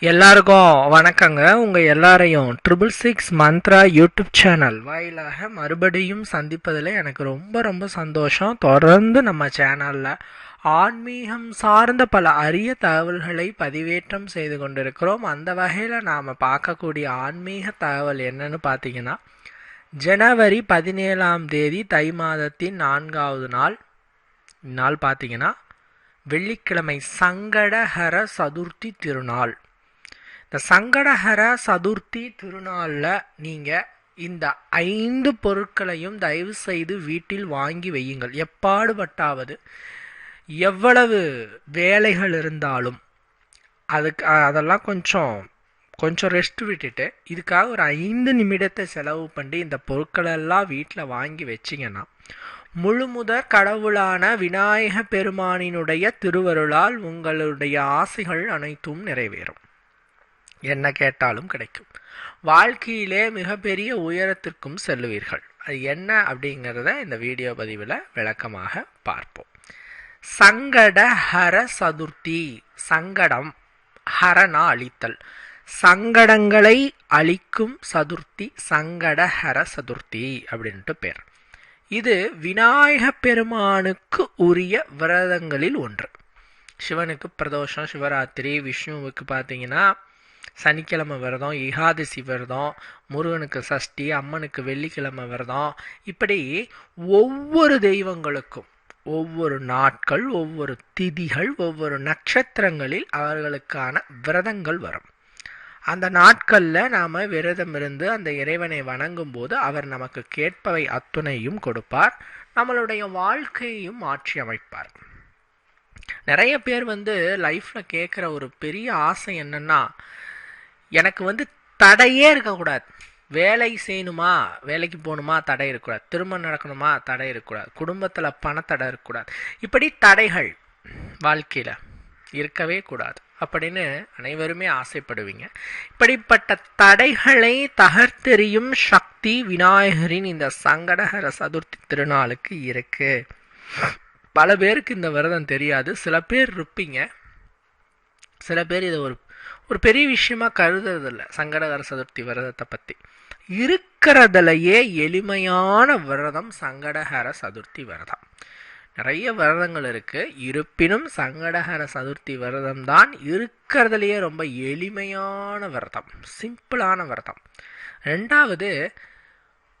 எல்லாருக்கும் வணக்கங்க. உங்க எல்லாரையும் triple six Mantra YouTube channel வாயிலாக மறுபடியும் சந்திப்பதில் எனக்கு ரொம்ப ரொம்ப சந்தோஷம். தொடர்ந்து நம்ம சேனல்ல ஆன்மீகம் சார்ந்த பல அரிய தகவல்களை பதிவேற்றம் செய்து கொண்டிருக்கிறோம். அந்த வகையில் நாம் பார்க்கக்கூடிய ஆன்மீக தகவல் என்னன்னு பார்த்தீங்கன்னா ஜனவரி பதினேழாம் தேதி தை மாதத்தின் நான்காவது நாள். இந்நாள் பார்த்தீங்கன்னா வெள்ளிக்கிழமை சங்கடஹர சதுர்த்தி திருநாள். இந்த சங்கடஹர சதுர்த்தி திருநாளில் நீங்கள் இந்த ஐந்து பொருட்களையும் தயவு செய்து வீட்டில் வாங்கி வையுங்கள். எப்பாடுபட்டாவது எவ்வளவு வேலைகள் இருந்தாலும் அதுக்கு அதெல்லாம் கொஞ்சம் கொஞ்சம் ரெஸ்ட் விட்டுட்டு இதுக்காக ஒரு ஐந்து நிமிடத்தை செலவு பண்ணி இந்த பொருட்களெல்லாம் வீட்டில் வாங்கி வச்சிங்கன்னா முழுமுதற் கடவுளான விநாயக பெருமானினுடைய திருவருளால் உங்களுடைய ஆசைகள் அனைத்தும் நிறைவேறும். என்ன கேட்டாலும் கிடைக்கும். வாழ்க்கையிலே மிகப்பெரிய உயரத்திற்கும் செல்லுவீர்கள். அது என்ன அப்படிங்கிறத இந்த வீடியோ பதிவில் விளக்கமாக பார்ப்போம். சங்கட ஹர சதுர்த்தி சங்கடம் ஹரனா அழித்தல் சங்கடங்களை அழிக்கும் சதுர்த்தி சங்கட ஹர சதுர்த்தி அப்படின்ட்டு பேர். இது விநாயக பெருமானுக்கு உரிய விரதங்களில் ஒன்று. சிவனுக்கு பிரதோஷம் சிவராத்திரி விஷ்ணுவுக்கு பார்த்தீங்கன்னா சனிக்கிழமை விரதம் ஏகாதசி விரதம் முருகனுக்கு சஷ்டி அம்மனுக்கு வெள்ளிக்கிழமை விரதம். இப்படி ஒவ்வொரு தெய்வங்களுக்கும் ஒவ்வொரு நாட்கள் ஒவ்வொரு திதிகள் ஒவ்வொரு நட்சத்திரங்களில் அவர்களுக்கான விரதங்கள் வரும். அந்த நாட்களில் நாம் விரதம் இருந்து அந்த இறைவனை வணங்கும் போது அவர் நமக்கு கேட்பவை அத்துணையும் கொடுப்பார். நம்மளுடைய வாழ்க்கையையும் மாற்றி அமைப்பார். நிறைய பேர் வந்து லைஃப்பில் கேட்குற ஒரு பெரிய ஆசை என்னென்னா எனக்கு வந்து தடையே இருக்கக்கூடாது. வேலை செய்யணுமா? வேலைக்கு போகணுமா? தடை இருக்கக்கூடாது. திருமணம் நடக்கணுமா? தடை இருக்கக்கூடாது. குடும்பத்தில் பணத்தடை இருக்கக்கூடாது. இப்படி தடைகள் வாழ்க்கையில் இருக்கவே கூடாது. அப்படின்னு அனைவருமே ஆசைப்படுவீங்க. இப்படிப்பட்ட தடைகளை தகர்த்தெறியும் சக்தி விநாயகரின் இந்த சங்கடகர சதுர்த்தி திருநாளுக்கு இருக்கு. பல பேருக்கு இந்த விரதம் தெரியாது. சில பேர் இருப்பீங்க. சில பேர் இதை ஒரு ஒரு பெரிய விஷயமா கருதுறதில்ல. சங்கடகர சதுர்த்தி விரதத்தை பற்றி இருக்கிறதுலையே எளிமையான விரதம் சங்கடகர சதுர்த்தி விரதம். நிறைய விரதங்கள் இருக்கு. இருப்பினும் சங்கடகர சதுர்த்தி விரதம் தான் இருக்கிறதுலையே ரொம்ப எளிமையான விரதம். சிம்பிளான விரதம். ரெண்டாவது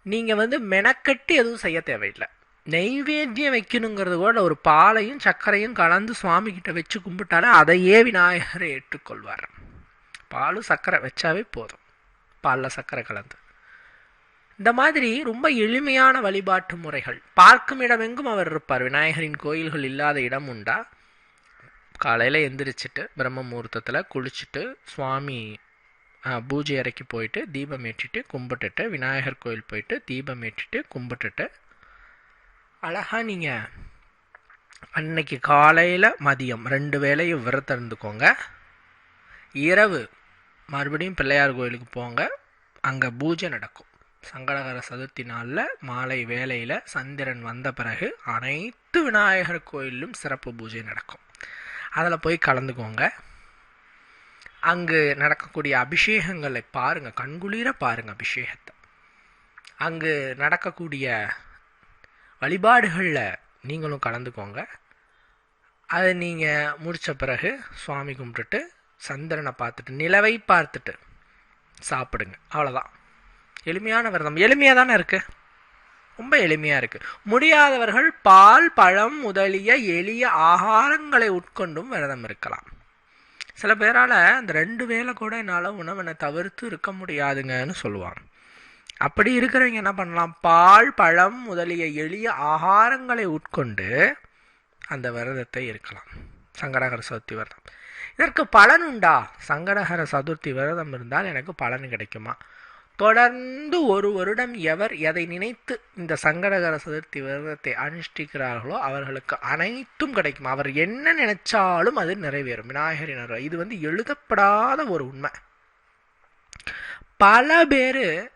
நீங்கள் வந்து மெனக்கட்டு எதுவும் செய்ய தேவையில்லை. நெய்வேத்தியம் வைக்கணுங்கிறது கூட ஒரு பாலையும் சர்க்கரையும் கலந்து சுவாமிகிட்ட வச்சு கும்பிட்டாலே அதையே விநாயகரை ஏற்றுக்கொள்வார். பாலும் சர்க்கரை வச்சாவே போதும் பாலில் சர்க்கரை கலந்து. இந்த மாதிரி ரொம்ப எளிமையான வழிபாட்டு முறைகள். பார்க்கும் இடமெங்கும் அவர் இருப்பார். விநாயகரின் கோயில்கள் இல்லாத இடம் உண்டா? காலையில் எந்திரிச்சிட்டு பிரம்ம முகூர்த்தத்தில் குளிச்சுட்டு சுவாமி பூஜை அறைக்கு போயிட்டு தீபம் ஏற்றிட்டு கும்பிட்டுட்டு விநாயகர் கோயில் போயிட்டு தீபம் ஏற்றிட்டு கும்பிட்டுட்டு அழகாக நீங்கள் அன்னைக்கு காலையில் மதியம் ரெண்டு வேலையும் விரதம் இருந்துக்கோங்க. இரவு மறுபடியும் பிள்ளையார் கோயிலுக்கு போங்க. அங்கே பூஜை நடக்கும். சங்கடகர சதுர்த்தி நாளில் மாலை வேலையில் சந்திரன் வந்த பிறகு அனைத்து விநாயகர் கோயிலும் சிறப்பு பூஜை நடக்கும். அதில் போய் கலந்துக்கோங்க. அங்கு நடக்கக்கூடிய அபிஷேகங்களை பாருங்கள் கண்குளிர பாருங்கள் அபிஷேகத்தை. அங்கு நடக்கக்கூடிய வழிபாடுகளில் நீங்களும் கலந்துக்கோங்க. அதை நீங்கள் முடித்த பிறகு சுவாமி கும்பிட்டுட்டு சந்திரனை பார்த்துட்டு நிலவை பார்த்துட்டு சாப்பிடுங்க. அவ்வளோதான் எளிமையான விரதம் எளிமையாக தானே இருக்குது ரொம்ப எளிமையாக இருக்குது முடியாதவர்கள் பால் பழம் முதலிய எளிய ஆகாரங்களை உட்கொண்டும் விரதம் இருக்கலாம். சில பேரால் அந்த ரெண்டு வேலை கூட என்னால் உணவனை தவிர்த்து இருக்க முடியாதுங்கன்னு சொல்லுவாங்க. அப்படி இருக்கிறவங்க என்ன பண்ணலாம்? பால் பழம் முதலிய எளிய ஆகாரங்களை உட்கொண்டு அந்த விரதத்தை இருக்கலாம். சங்கடகர சதுர்த்தி விரதம். இதற்கு பலன் உண்டா? சங்கடகர சதுர்த்தி விரதம் இருந்தால் எனக்கு பலன் கிடைக்குமா? தொடர்ந்து ஒரு வருடம் எவர் எதை நினைத்து இந்த சங்கடகர சதுர்த்தி விரதத்தை அனுஷ்டிக்கிறார்களோ அவர்களுக்கு அனைத்தும் கிடைக்கும். அவர் என்ன நினைச்சாலும் அது நிறைவேறும். விநாயகரின் இது வந்து எழுதப்படாத ஒரு உண்மை. பல பேர்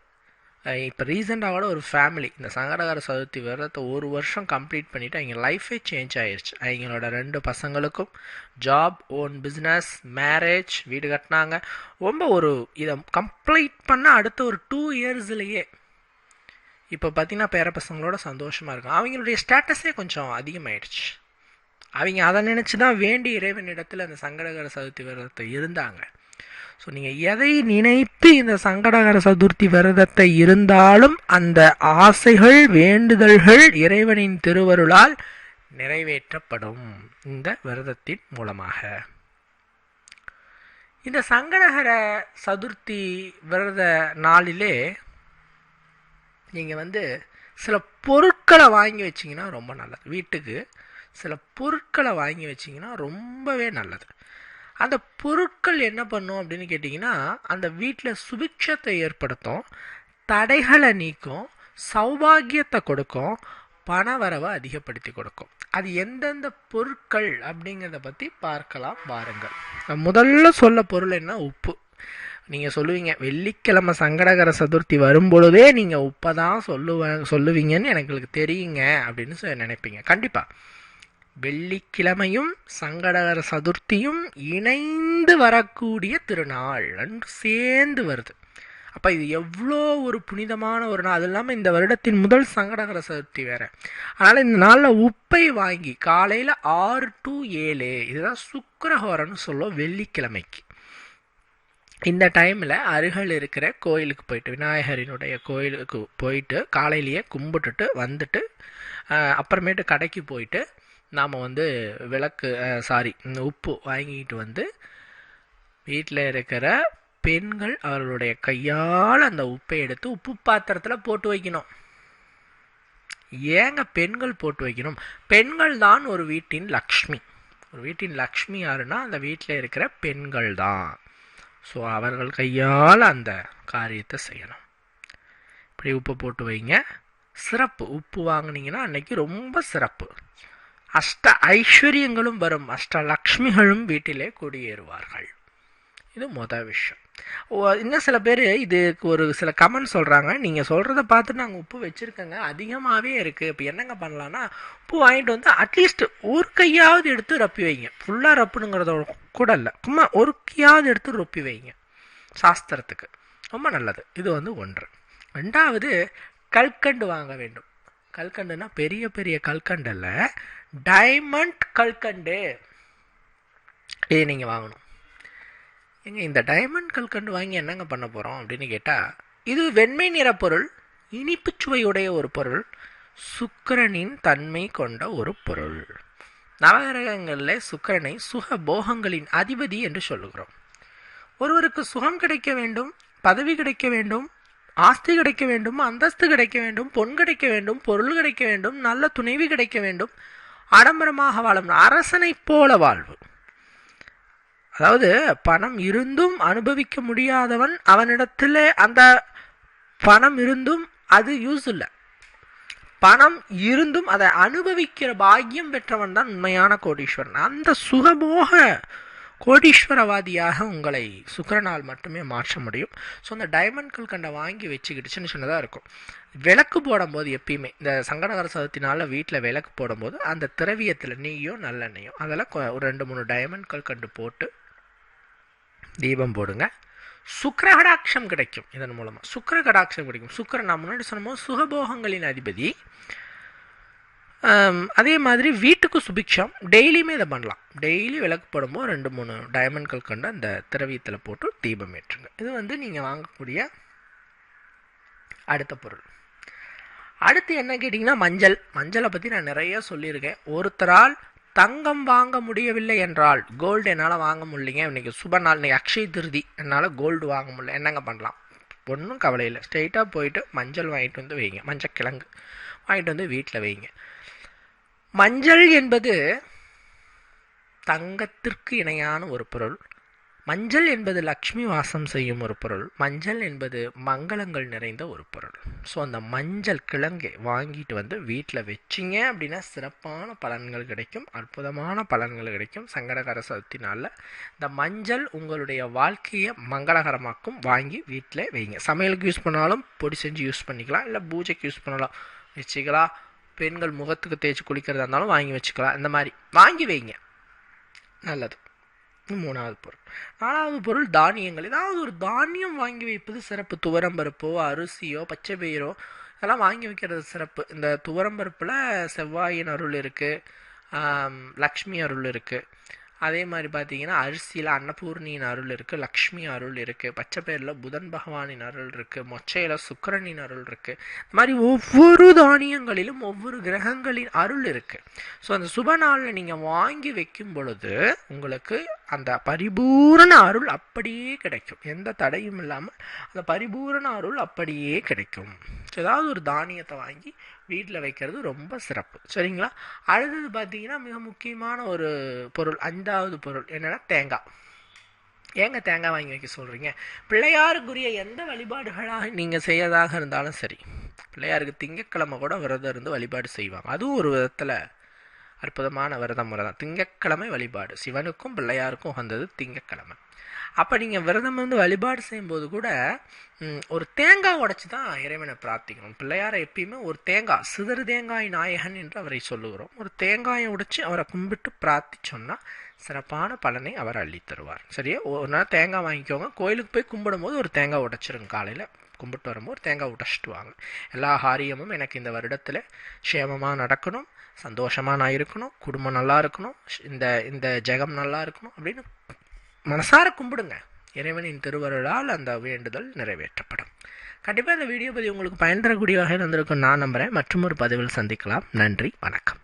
இப்போ ரீசெண்டாக கூட ஒரு ஃபேமிலி இந்த சங்கடகர சதுர்த்தி விரதத்தை ஒரு வருஷம் கம்ப்ளீட் பண்ணிவிட்டு அவங்க லைஃபே சேஞ்ச் ஆயிடுச்சு அவங்களோட ரெண்டு பசங்களுக்கும் ஜாப் ஓன் பிஸ்னஸ் மேரேஜ் வீடு கட்டினாங்க. ரொம்ப ஒரு இதை கம்ப்ளீட் பண்ண அடுத்த ஒரு டூ இயர்ஸ்லேயே இப்போ பார்த்தீங்கன்னா பேர பசங்களோட சந்தோஷமாக இருக்கும். அவங்களுடைய ஸ்டேட்டஸே கொஞ்சம் அதிகமாயிடுச்சு. அவங்க அதை நினச்சி தான் வேண்டி இறைவனிடத்தில் அந்த சங்கடகர சதுர்த்தி விரதத்தை இருந்தாங்க. ஸோ நீங்கள் எதை நினைத்து இந்த சங்கடகர சதுர்த்தி விரதத்தை இருந்தாலும் அந்த ஆசைகள் வேண்டுதல்கள் இறைவனின் திருவருளால் நிறைவேற்றப்படும் இந்த விரதத்தின் மூலமாக. இந்த சங்கடகர சதுர்த்தி விரத நாளிலே நீங்கள் வந்து சில பொருட்களை வாங்கி வச்சிங்கன்னா ரொம்ப நல்லது. வீட்டுக்கு சில பொருட்களை வாங்கி வச்சிங்கன்னா ரொம்பவே நல்லது. அந்த பொருட்கள் என்ன பண்ணும் அப்படின்னு கேட்டிங்கன்னா அந்த வீட்டில் சுபிக்ஷத்தை ஏற்படுத்தும் தடைகளை நீக்கும் சௌபாகியத்தை கொடுக்கும் பணவரவை அதிகப்படுத்தி கொடுக்கும். அது எந்தெந்த பொருட்கள் அப்படிங்கிறத பற்றி பார்க்கலாம் பாருங்கள் முதல்ல சொல்ல பொருள் என்ன? உப்பு. நீங்கள் சொல்லுவீங்க வெள்ளிக்கிழமை சங்கடகர சதுர்த்தி வரும்பொழுதே நீங்கள் உப்பை தான் சொல்லுவ சொல்லுவீங்கன்னு எனக்கு தெரியுங்க அப்படின்னு நினைப்பீங்க. கண்டிப்பாக வெள்ளிக்கிழமையும் சங்கடகர சதுர்த்தியும் இணைந்து வரக்கூடிய திருநாள் அன்று சேர்ந்து வருது. அப்போ இது எவ்வளோ ஒரு புனிதமான ஒரு நாள். அது இல்லாமல் இந்த வருடத்தின் முதல் சங்கடகர சதுர்த்தி வேற. அதனால் இந்த நாளில் உப்பை வாங்கி காலையில் ஆறு டு ஏழு இதுதான் சுக்கரஹோரன்னு சொல்லுவோம் வெள்ளிக்கிழமைக்கு. இந்த டைமில் அருகில் இருக்கிற கோயிலுக்கு போயிட்டு விநாயகரினுடைய கோயிலுக்கு போயிட்டு காலையிலேயே கும்பிட்டுட்டு வந்துட்டு அப்புறமேட்டு கடைக்கு போயிட்டு நாம் வந்து விளக்கு சாரி உப்பு வாங்கிட்டு வந்து வீட்டில் இருக்கிற பெண்கள் அவர்களுடைய கையால் அந்த உப்பை எடுத்து உப்பு பாத்திரத்தில் போட்டு வைக்கணும். ஏங்க பெண்கள் போட்டு வைக்கணும்? பெண்கள் தான் ஒரு வீட்டின் லக்ஷ்மி. ஒரு வீட்டின் லக்ஷ்மி யாருன்னா அந்த வீட்டில் இருக்கிற பெண்கள் தான். ஸோ அவர்கள் கையால் அந்த காரியத்தை செய்யணும். இப்படி உப்பு போட்டு வைங்க. சிறப்பு. உப்பு வாங்கினீங்கன்னா அன்னைக்கு ரொம்ப சிறப்பு. அஷ்ட ஐஸ்வர்யங்களும் வரும். அஷ்ட லக்ஷ்மிகளும் வீட்டிலே குடியேறுவார்கள். இது மொதல் விஷயம். இன்னும் சில பேர் இதுக்கு ஒரு சில கமெண்ட் சொல்கிறாங்க நீங்கள் சொல்கிறத பார்த்து நாங்கள் உப்பு வச்சுருக்கோங்க. அதிகமாகவே இருக்குது இப்போ என்னங்க பண்ணலான்னா உப்பு வாங்கிட்டு வந்து அட்லீஸ்ட் ஒரு கையாவது எடுத்து ரப்பி வைங்க. ஃபுல்லாக ரப்புனுங்கிறத கூட இல்லை. சும்மா ஒரு கையாவது எடுத்து ரொப்பி வைங்க. சாஸ்திரத்துக்கு. ரொம்ப நல்லது. இது வந்து ஒன்று. ரெண்டாவது கல்கண்டு வாங்க வேண்டும். கல்கண்டுனா? பெரிய பெரிய கல்கண்டில் டைமண்ட் கல்கண்டு. இது நீங்கள் வாங்கணும். எங்க இந்த டைமண்ட் கல்கண்டு வாங்கி என்னங்க பண்ண போகிறோம் அப்படின்னு கேட்டால் இது வெண்மை நிற பொருள் இனிப்பு சுவையுடைய ஒரு பொருள் சுக்கரனின் தன்மை கொண்ட ஒரு பொருள். நவகிரகங்களில் சுக்கரனை சுக போகங்களின் அதிபதி என்று சொல்லுகிறோம். ஒருவருக்கு சுகம் கிடைக்க வேண்டும் பதவி கிடைக்க வேண்டும் ஆஸ்தி கிடைக்க வேண்டும் அந்தஸ்து கிடைக்க வேண்டும் பொன் கிடைக்க வேண்டும் பொருள் கிடைக்க வேண்டும் நல்ல துணைவி கிடைக்க வேண்டும் ஆடம்பரமாக வாழும் அரசனை போல வாழ்வு. அதாவது பணம் இருந்தும் அனுபவிக்க முடியாதவன் அவனிடத்தில் அந்த பணம் இருந்தும் அது யூஸ் இல்லை. பணம் இருந்தும் அதை அனுபவிக்கிற பாக்கியம் பெற்றவன் தான் உண்மையான கோடீஸ்வரன். அந்த சுகபோக கோடீஸ்வரவாதியாக உங்களை சுக்கரனால் மட்டுமே மாற்ற முடியும். ஸோ அந்த டைமண்ட் கல்கண்டை வாங்கி வச்சுக்கிட்டு சின்ன சின்னதாக இருக்கும். விளக்கு போடும்போது எப்பயுமே இந்த சங்கடகர சதத்தினால் வீட்டில் விளக்கு போடும்போது அந்த திரவியத்தில் நெய்யோ நல்லெண்ணெயோ அதெல்லாம் ஒரு ரெண்டு மூணு டைமண்ட் கல்கண்டு போட்டு தீபம் போடுங்க. சுக்கரகடாட்சம் கிடைக்கும் இதன் மூலமாக சுக்கர கடாட்சம் கிடைக்கும். சுக்கரன் நான் முன்னாடி சொன்னோம் சுகபோகங்களின் அதிபதி. அதே மாதிரி வீட்டுக்கு சுபிக்ஷம். டெய்லியுமே இதை பண்ணலாம். டெய்லி விளக்கு போடும்போது ரெண்டு மூணு டைமண்ட்கள் கண்டு அந்த திரவியத்தில் போட்டு தீபம் ஏற்றுங்க. இது வந்து நீங்கள் வாங்கக்கூடிய அடுத்த பொருள். அடுத்து என்ன கேட்டிங்கன்னா மஞ்சள். மஞ்சளை பற்றி நான் நிறைய சொல்லியிருக்கேன். ஒருத்தரால் தங்கம் வாங்க முடியவில்லை என்றால் கோல்டு என்னால் வாங்க முடியலைங்க. இன்றைக்கி சுப நாள் இன்றைக்கி அக்ஷய திருதி. என்னால் கோல்டு வாங்க முடியல. என்னங்க பண்ணலாம்? ஒன்றும் கவலை இல்லை. ஸ்ட்ரெயிட்டாக போயிட்டு மஞ்சள் வாங்கிட்டு வந்து வைங்க. மஞ்சள் கிழங்கு வாங்கிட்டு வந்து வீட்டில் வைங்க. மஞ்சள் என்பது தங்கத்திற்கு இணையான ஒரு பொருள். மஞ்சள் என்பது லக்ஷ்மி வாசம் செய்யும் ஒரு பொருள். மஞ்சள் என்பது மங்களங்கள் நிறைந்த ஒரு பொருள். ஸோ அந்த மஞ்சள் கிழங்கை வாங்கிட்டு வந்து வீட்டில் வச்சிங்க அப்படின்னா சிறப்பான பலன்கள் கிடைக்கும். அற்புதமான பலன்கள் கிடைக்கும். சங்கடகர சதுர்த்தி நாளில் இந்த மஞ்சள் உங்களுடைய வாழ்க்கையை மங்களகரமாக்கும். வாங்கி வீட்டில் வைங்க. சமையலுக்கு யூஸ் பண்ணாலும் பொடி செஞ்சு யூஸ் பண்ணிக்கலாம். இல்லை பூஜைக்கு யூஸ் பண்ணலாம். வச்சுக்கலாம் பெண்கள் முகத்துக்கு தேய்ச்சி குளிக்கிறதா இருந்தாலும் வாங்கி வச்சுக்கலாம். இந்த மாதிரி வாங்கி வைங்க. நல்லது. மூணாவது பொருள். நாலாவது பொருள் தானியங்கள். ஏதாவது ஒரு தானியம் வாங்கி வைப்பது சிறப்பு. துவரம்பருப்போ அரிசியோ பச்சை பயிரோ இதெல்லாம் வாங்கி வைக்கிறது சிறப்பு. இந்த துவரம்பருப்பில் செவ்வாயின் அருள் இருக்குது லக்ஷ்மி அருள் இருக்குது அதே மாதிரி பார்த்தீங்கன்னா அரிசியில் அன்னபூர்ணியின் அருள் இருக்குது லக்ஷ்மி அருள் இருக்குது பச்சை பேரில் புதன் பகவானின் அருள் இருக்குது மொச்சையில் சுக்கரனின் அருள் இருக்குது இந்த மாதிரி ஒவ்வொரு தானியங்களிலும் ஒவ்வொரு கிரகங்களின் அருள் இருக்குது ஸோ அந்த சுப நாளில் நீங்கள் வாங்கி வைக்கும் பொழுது உங்களுக்கு அந்த பரிபூரண அருள் அப்படியே கிடைக்கும். எந்த தடையும் இல்லாமல் அந்த பரிபூரண அருள் அப்படியே கிடைக்கும். ஸோ ஏதாவது ஒரு தானியத்தை வாங்கி வீட்டில் வைக்கிறது ரொம்ப சிறப்பு. சரிங்களா? அடுத்தது பார்த்தீங்கன்னா மிக முக்கியமான ஒரு பொருள் அஞ்சாவது பொருள் என்னென்னா தேங்காய் ஏங்க தேங்காய் வாங்கி வைக்க சொல்கிறீங்க பிள்ளையாருக்குரிய எந்த வழிபாடுகளாக நீங்கள் செய்யறதாக இருந்தாலும் சரி பிள்ளையாருக்கு திங்கக்கிழமை கூட விரதம் இருந்து வழிபாடு செய்வாங்க. அதுவும் ஒரு விதத்தில் அற்புதமான விரத முறை தான். திங்கக்கிழமை வழிபாடு. சிவனுக்கும் பிள்ளையாருக்கும் வந்தது திங்கக்கிழமை அப்போ நீங்கள் விரதம் வந்து வழிபாடு செய்யும்போது கூட ஒரு தேங்காய் உடைச்சி தான் இறைவனை பிரார்த்திக்கணும். பிள்ளையாரை எப்பயுமே ஒரு தேங்காய் சிதறு தேங்காய் நாயகன் என்று அவரை சொல்லுகிறோம். ஒரு தேங்காயை உடைச்சி அவரை கும்பிட்டு பிரார்த்திச்சோம்னா சிறப்பான பலனை அவர் அள்ளி தருவார். சரியா? ஒரு நாள் தேங்காய் வாங்கிக்கோங்க. கோயிலுக்கு போய் கும்பிடும் போது ஒரு தேங்காய் உடைச்சிருங்க. காலையில் கும்பிட்டு வரும்போது தேங்காய் உடைச்சிட்டு வாங்க. எல்லா ஹாரியமும் எனக்கு இந்த வருடத்தில் க்ஷேமமாக நடக்கணும். சந்தோஷமாக நான் இருக்கணும். குடும்பம் நல்லா இருக்கணும். இந்த இந்த ஜெகம் நல்லா இருக்கணும் அப்படின்னு மனசார கும்பிடுங்க. இறைவனின் திருவருளால் அந்த வேண்டுதல் நிறைவேற்றப்படும். கண்டிப்பாக இந்த வீடியோ பதிவு உங்களுக்கு பயன் தரக்கூடிய வகையில் வந்திருக்கும் நான் நம்புகிறேன் மற்றும் ஒரு பதிவில் சந்திக்கலாம். நன்றி. வணக்கம்.